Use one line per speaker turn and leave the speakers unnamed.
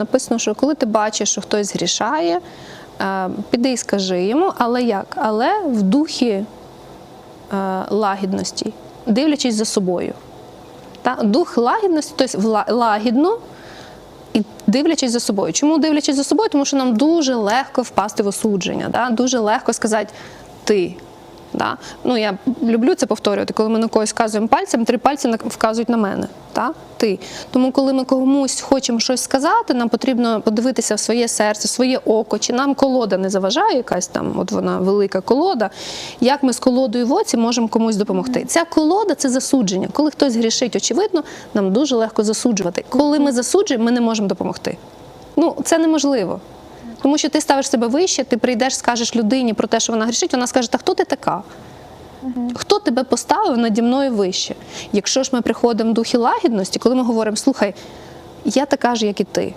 Написано, що коли ти бачиш, що хтось грішає, е, піди і скажи йому, але як? Але в духі е, лагідності, дивлячись за собою. Дух лагідності, тобто лагідно і дивлячись за собою. Чому дивлячись за собою? Тому що нам дуже легко впасти в осудження, дуже легко сказати ти. Да? Ну, я люблю це повторювати, коли ми на когось вказуємо пальцем, три пальці вказують на мене. Та? Ти. Тому, коли ми комусь хочемо щось сказати, нам потрібно подивитися в своє серце, в своє око, чи нам колода не заважає, якась там, от вона велика колода. Як ми з колодою в оці можемо комусь допомогти? Ця колода це засудження. Коли хтось грішить, очевидно, нам дуже легко засуджувати. Коли ми засуджуємо, ми не можемо допомогти. Ну, це неможливо. Тому що ти ставиш себе вище, ти прийдеш, скажеш людині про те, що вона грішить, вона скаже, та хто ти така? Хто тебе поставив наді мною вище? Якщо ж ми приходимо в духі лагідності, коли ми говоримо, слухай, я така ж, як і ти.